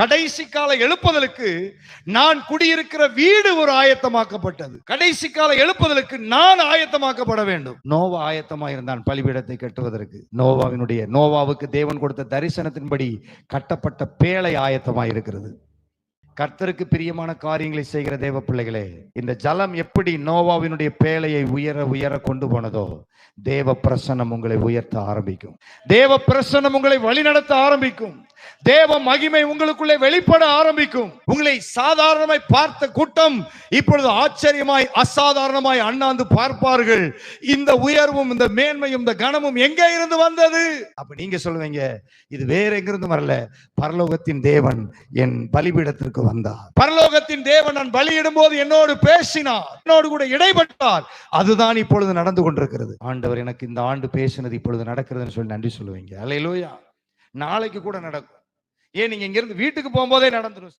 கடைசி கால எழுப்புதலுக்கு நான் குடியிருக்கிற வீடு ஒரு ஆயத்தமாக்கப்பட்டது. கடைசி கால எழுப்புதலுக்கு நான் ஆயத்தமாக்கப்பட வேண்டும். நோவா ஆயத்தமா இருந்தான் பலிபீடத்தை கட்டுவதற்கு. நோவாவினுடைய நோவாவுக்கு தேவன் கொடுத்த தரிசனத்தின்படி கட்டப்பட்ட பேழை ஆயத்தமா இருக்கிறது கர்த்தருக்கு பிரியமான காரியங்களை செய்கிற தேவ பிள்ளைகளே இந்த ஜலம் எப்படி நோவாவினுடைய பேழையை உயர உயர கொண்டு போனதோ தேவ பிரசனம் உங்களை உயர்த்த ஆரம்பிக்கும். தேவ பிரசனம் உங்களை வழிநடத்த ஆரம்பிக்கும். தேவ மகிமை உங்களுக்குள்ளே வெளிப்பட ஆரம்பிக்கும். உங்களை சாதாரணமாய் பார்த்த கூட்டம் இப்பொழுது ஆச்சரியமாய் அசாதாரணமாய் அண்ணாந்து பார்ப்பார்கள். இந்த உயர்வும் இந்த மேன்மையும் இந்த கனமும் எங்க இருந்து வந்தது? அப்ப நீங்க சொல்லுவீங்க இது வேற எங்கிருந்து வரல? பரலோகத்தின் தேவன் என் பலிபீடத்திற்கு வந்தார். பரலோகத்தின் தேவன் நான் பலியிடும் போது என்னோடு பேசினார். என்னோடு கூட இடைப்பட்டார். அதுதான் இப்பொழுது நடந்து கொண்டிருக்கிறது. ஆண்டவர் எனக்கு இந்த ஆண்டு பேசினது இப்பொழுது நடக்கிறதுன்னு சொல்லி நன்றி சொல்லுவீங்க. அலையிலோயா நாளைக்கு கூட நடக்கும். ஏன் நீங்க இங்கிருந்து வீட்டுக்கு போகும்போதே நடந்துடும்